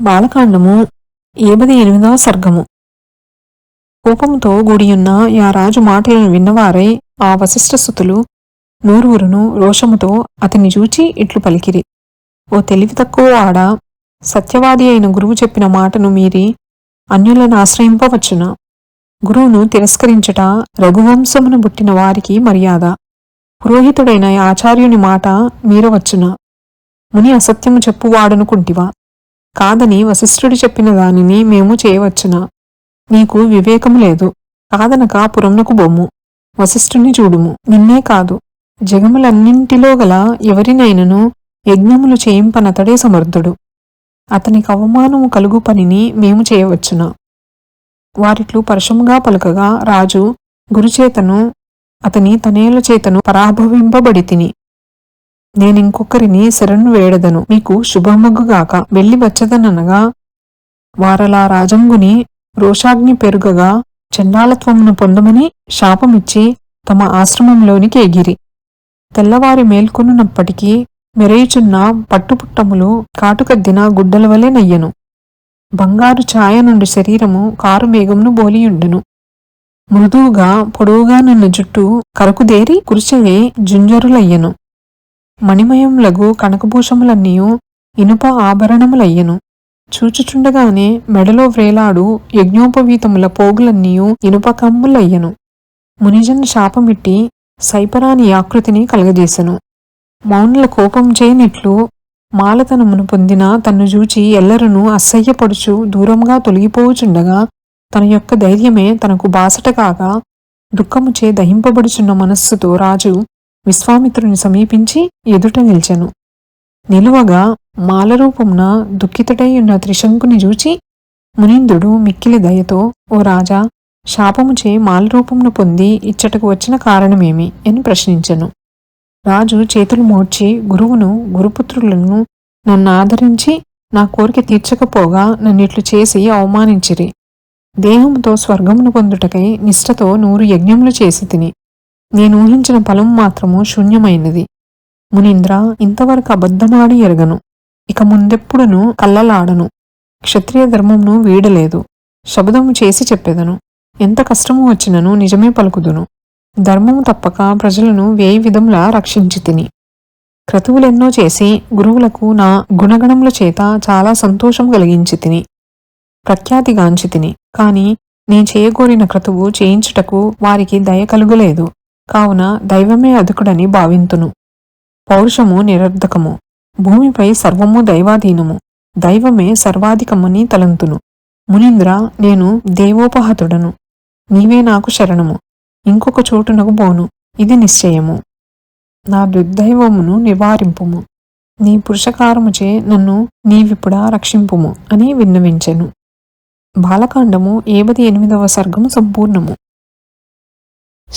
బాలకాండము ఏబది ఎనిమిదవ సర్గము. కోపంతో గుడియున్న యా రాజు మాటలను విన్నవారై ఆ వశిష్ఠసుతులు నూరువురును రోషముతో అతన్ని చూచి ఇట్లు పలికిరి. ఓ తెలివి తక్కువ ఆడ సత్యవాది అయిన గురువు చెప్పిన మాటను మీరి అన్యులను ఆశ్రయింపవచ్చున? గురువును తిరస్కరించుట రఘువంశమును పుట్టిన వారికి మర్యాద. పురోహితుడైన ఆచార్యుని మాట మీరవచ్చున? ముని అసత్యము చెప్పువాడనుకుంటివా? కాదని వశిష్ఠుడు చెప్పిన దానిని మేము చేయవచ్చునా? నీకు వివేకము లేదు. కాదనక పురమునకు బొమ్ము. వశిష్ఠుని చూడుము. నిన్నే కాదు. జగములన్నింటిలో గల ఎవరినైనను యజ్ఞములు చేయింపనతడే సమర్థుడు. అతనికి అవమానము కలుగు పనిని మేము చేయవచ్చునా? వారిట్లు పరుషముగా పలుకగా రాజు గురుచేతను అతని తనేల చేతను పరాభవింపబడి తిని. నేనింకొకరిని శరణు వేడదను. మీకు శుభమగ్గుగాక వెళ్ళి వచ్చదనగా వారలా రాజంగుని రోషాగ్ని పెరుగగా చండాలత్వమును పొందమని శాపమిచ్చి తమ ఆశ్రమంలోనికి ఎగిరి. తెల్లవారి మేల్కొనున్నప్పటికీ మెరయుచున్న పట్టుపుట్టములు కాటుకద్దిన గుడ్డల వలె నయ్యను. బంగారు ఛాయ నుండి శరీరము కారు మేఘమును బోలియుండును. మృదువుగా పొడవుగా నిన్న జుట్టు కరకుదేరి కురిచవే జుంజరులయ్యను. మణిమయములగు కనకభూషములన్నీయు ఇనుప ఆభరణములయ్యను. చూచుచుండగానే మెడలో వ్రేలాడు యజ్ఞోపవీతముల పోగులన్నీయు ఇనుప కమ్ములయ్యను. మునిజన్ శాపమిట్టి సైపరాని ఆకృతిని కలగజేసెను. మౌనుల కోపం చేయనిట్లు మాలతనమును పొందిన తన్ను చూచి ఎల్లరును అసహ్యపడుచు దూరంగా తొలగిపోవుచుండగా తన యొక్క ధైర్యమే తనకు బాసట కాగా దుఃఖముచే దహింపబడుచున్న మనస్సుతో రాజు విశ్వామిత్రుని సమీపించి ఎదుట నిల్చెను. నిలువగా మాలరూపమున దుఃఖితుడై ఉన్న త్రిశంకుని చూచి మునీంద్రుడు మిక్కిలి దయతో ఓ రాజా శాపముచే మాలరూపమును పొంది ఇచ్చటకు వచ్చిన కారణమేమి? అని ప్రశ్నించెను. రాజు చేతులు మోడ్చి గురువును గురుపుత్రులను నన్ను ఆదరించి నా కోరిక తీర్చకపోగా నన్నిట్లు చేసి అవమానించిరి. దేహంతో స్వర్గమును పొందుటకై నిష్టతో నూరు యజ్ఞములు చేసి తిని. నేను ఊహించిన ఫలం మాత్రము శూన్యమైనది. మునీంద్ర ఇంతవరకు అబద్ధమాడి ఎరగను. ఇక ముందెప్పుడును కల్లలాడను క్షత్రియ ధర్మమును వీడలేదు. శబదము చేసి చెప్పెదను. ఎంత కష్టము వచ్చినను నిజమే పలుకుదును. ధర్మము తప్పక ప్రజలను వేయి విధంలా రక్షించి తిని. క్రతువులెన్నో చేసి గురువులకు నా గుణగణముల చేత చాలా సంతోషం కలిగించి తిని. ప్రఖ్యాతిగాంచి తిని. కాని నే చేయగోరిన క్రతువు చేయించుటకు వారికి దయ కలుగలేదు. కావున దైవమే అధికుడని భావింతును. పౌరుషము నిరర్ధకము. భూమిపై సర్వము దైవాధీనము. దైవమే సర్వాధికమని తలంతును. మునీంద్ర నేను దేవోపహతుడను. నీవే నాకు శరణము. ఇంకొక చోటునకు బోను ఇది నిశ్చయము. నా దుర్దైవమును నివారింపుము. నీ పురుషకారముచే నన్ను నీవిప్పుడా రక్షింపుము అని విన్నవించెను. బాలకాండము ఏబది ఎనిమిదవ సర్గము సంపూర్ణము.